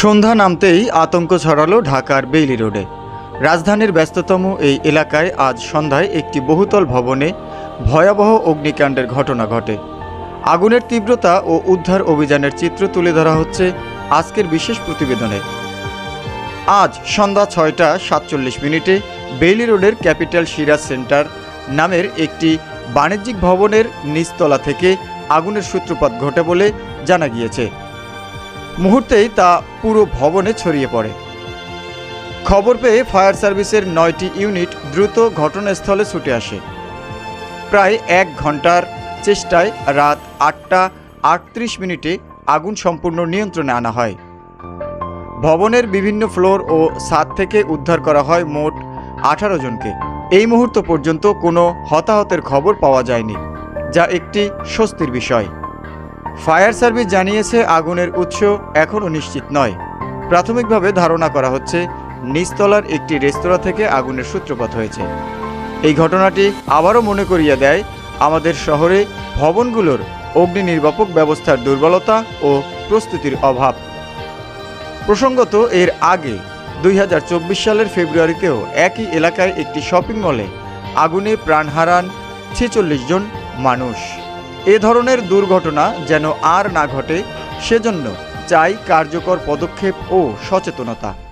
সন্ধ্যা নামতেই আতঙ্ক ছড়ালো ঢাকার বেইলি রোডে। রাজধানীর ব্যস্ততম এই এলাকায় আজ সন্ধ্যায় একটি বহুতল ভবনে ভয়াবহ অগ্নিকাণ্ডের ঘটনা ঘটে। আগুনের তীব্রতা ও উদ্ধার অভিযানের চিত্র তুলে ধরা হচ্ছে আজকের বিশেষ প্রতিবেদনে। আজ সন্ধ্যা ছয়টা সাতচল্লিশ মিনিটে বেইলি রোডের ক্যাপিটাল সিরাজ সেন্টার নামের একটি বাণিজ্যিক ভবনের নিচতলা থেকে আগুনের সূত্রপাত ঘটে বলে জানা গিয়েছে। মুহূর্তেই তা পুরো ভবনে ছড়িয়ে পড়ে। খবর পেয়ে ফায়ার সার্ভিসের নয়টি ইউনিট দ্রুত ঘটনাস্থলে ছুটে আসে। প্রায় এক ঘণ্টার চেষ্টায় রাত আটটা আটত্রিশ মিনিটে আগুন সম্পূর্ণ নিয়ন্ত্রণে আনা হয়। ভবনের বিভিন্ন ফ্লোর ও ছাদ থেকে উদ্ধার করা হয় মোট আঠারো জনকে। এই মুহূর্ত পর্যন্ত কোনো হতাহতের খবর পাওয়া যায়নি, যা একটি স্বস্তির বিষয়। ফায়ার সার্ভিস জানিয়েছে, আগুনের উৎস এখনও নিশ্চিত নয়। প্রাথমিকভাবে ধারণা করা হচ্ছে, নিচতলার একটি রেস্তোরাঁ থেকে আগুনের সূত্রপাত হয়েছে। এই ঘটনাটি আবারও মনে করিয়ে দেয়, আমাদের শহরে ভবনগুলোর অগ্নি নির্বাপক ব্যবস্থার দুর্বলতা ও প্রস্তুতির অভাব। প্রসঙ্গত, এর আগে দুই হাজার চব্বিশ সালের ফেব্রুয়ারিতেও একই এলাকায় একটি শপিং মলে আগুনে প্রাণ হারান ছেচল্লিশ জন মানুষ। এ ধরনের দুর্ঘটনা যেন আর না ঘটে সেজন্য চাই কার্যকর পদক্ষেপ ও সচেতনতা।